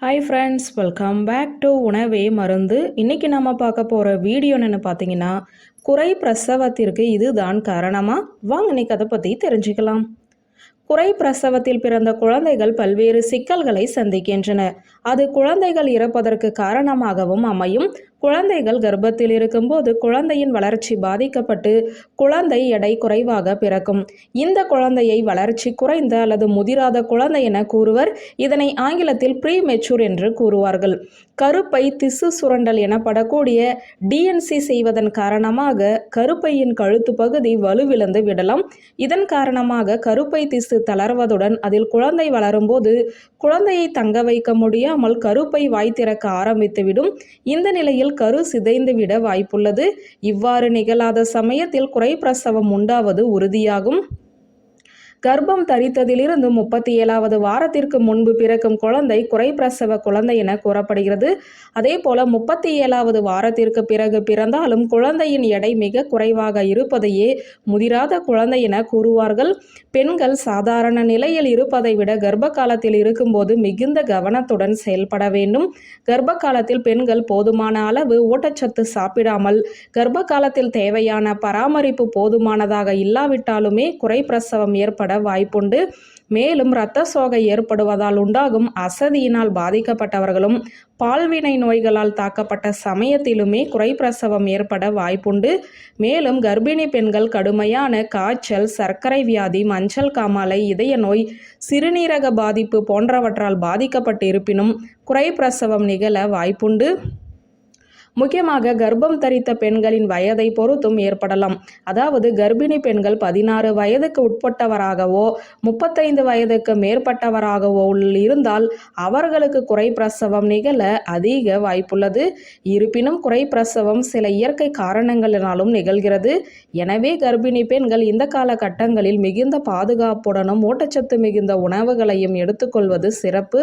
Hi friends welcome back to உணவே மருந்து. இன்றைக்கி நம்ம பார்க்க போகிற வீடியோ என்னென்னு பார்த்தீங்கன்னா குறை பிரசவத்திற்கு இதுதான் காரணமா? வாங்க இன்னைக்கு அதை பற்றி தெரிஞ்சுக்கலாம். குறை பிரசவத்தில் பிறந்த குழந்தைகள் பல்வேறு சிக்கல்களை சந்திக்கின்றன. அது குழந்தைகள் இறப்பதற்கு காரணமாகவும் அமையும். குழந்தைகள் கர்ப்பத்தில் இருக்கும்போது குழந்தையின் வளர்ச்சி பாதிக்கப்பட்டு குழந்தை எடை குறைவாக பிறக்கும். இந்த குழந்தையை வளர்ச்சி குறைந்த அல்லது முதிராத குழந்தை என கூறுவர். இதனை ஆங்கிலத்தில் ப்ரீ மெச்சூர் என்று கூறுவார்கள். கருப்பை திசு சுரண்டல் எனப்படக்கூடிய டிஎன்சி செய்வதன் காரணமாக கருப்பையின் கழுத்து பகுதி வலுவிழந்து விடலாம். இதன் காரணமாக கருப்பை திசு தளர்வதுடன் அதில் குழந்தை வளரும்போது குழந்தையை தங்க வைக்க முடியாமல் கருப்பை வாய் திறக்க ஆரம்பித்துவிடும். இந்த நிலையில் கரு சிதைந்துவிட வாய்ப்புள்ளது. இவ்வாறு நிகழாத சமயத்தில் குறை பிரசவம் உண்டாவது உறுதியாகும். கர்ப்பம் தரித்ததிலிருந்து முப்பத்தி ஏழாவது வாரத்திற்கு முன்பு பிறக்கும் குழந்தை குறைப்பிரசவ குழந்தை என கூறப்படுகிறது. அதே போல முப்பத்தி ஏழாவது வாரத்திற்கு பிறகு பிறந்தாலும் குழந்தையின் எடை மிக குறைவாக இருப்பதையே முதிராத குழந்தை என கூறுவார்கள். பெண்கள் சாதாரண நிலையில் இருப்பதை விட கர்ப்ப காலத்தில் இருக்கும்போது மிகுந்த கவனத்துடன் செயல்பட வேண்டும். கர்ப்ப காலத்தில் பெண்கள் போதுமான அளவு ஊட்டச்சத்து சாப்பிடாமல் கர்ப்ப காலத்தில் தேவையான பராமரிப்பு போதுமானதாக இல்லாவிட்டாலுமே குறைப்பிரசவம் ஏற்பட வாய்ப்புண்டு. மேலும் இரத்த சோகை ஏற்படுவதால் உண்டாகும் அசதியினால் பாதிக்கப்பட்டவர்களும் பால்வினை நோய்களால் தாக்கப்பட்ட சமயத்திலுமே குறைப்பிரசவம் ஏற்பட வாய்ப்புண்டு. மேலும் கர்ப்பிணி பெண்கள் கடுமையான காய்ச்சல் சர்க்கரை வியாதி மஞ்சள் காமாலை இதய நோய் சிறுநீரக பாதிப்பு போன்றவற்றால் பாதிக்கப்பட்டு இருப்பினும் குறைப்பிரசவம் நிகழ வாய்ப்புண்டு. முக்கியமாக கர்ப்பம் தரித்த பெண்களின் வயதை பொறுத்தும் ஏற்படலாம். அதாவது கர்ப்பிணி பெண்கள் பதினாறு வயதுக்கு உட்பட்டவராகவோ முப்பத்தைந்து வயதுக்கு மேற்பட்டவராகவோ இருந்தால் அவர்களுக்கு குறை பிரசவம் நிகழ அதிக வாய்ப்புள்ளது. இருப்பினும் குறை பிரசவம் சில இயற்கை காரணங்களினாலும் நிகழ்கிறது. எனவே கர்ப்பிணி பெண்கள் இந்த காலகட்டங்களில் மிகுந்த பாதுகாப்புடனும் ஊட்டச்சத்து மிகுந்த உணவுகளையும் எடுத்துக்கொள்வது சிறப்பு.